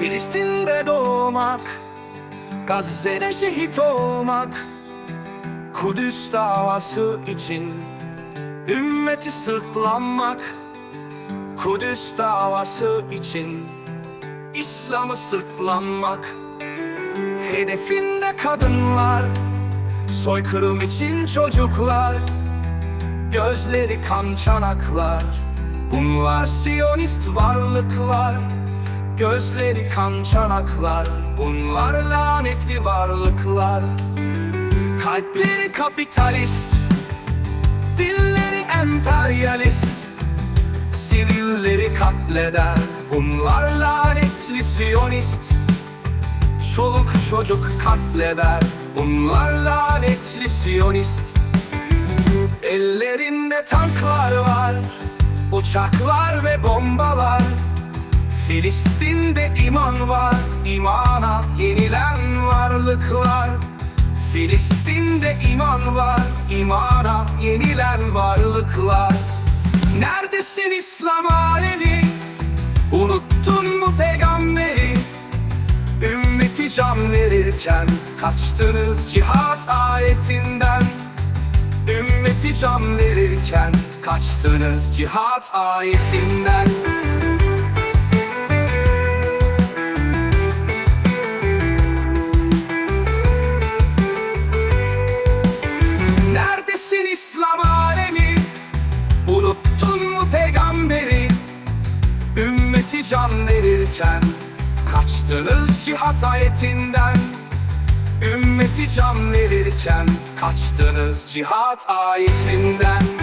Filistin'de doğmak Gazze'de şehit olmak Kudüs davası için Ümmeti sırtlanmak Kudüs davası için İslam'ı sırtlanmak. Hedefinde kadınlar Soykırım için çocuklar Gözleri kan çanaklar Bunlar siyonist varlıklar Gözleri kan çanaklar Bunlar lanetli varlıklar. Kalpleri kapitalist Dilleri emperyalist. Sivilleri katleder Bunlar lanetli siyonist. Çoluk çocuk katleder Bunlar lanetli siyonist. Ellerinde tanklar var Uçaklar ve bombalar Filistin'de iman var imana yenilen varlıklar. Filistin'de iman var imana yenilen varlıklar. Neredesin İslam alemi? Unuttun mu peygamberi? Ümmeti can verirken Kaçtınız cihat ayetinden? Ümmeti can verirken Kaçtınız cihat ayetinden Neredesin İslam alemi Unuttun mu peygamberi? Ümmeti can verirken Kaçtınız cihat ayetinden? Ümmeti can verirken Kaçtınız cihat ayetinden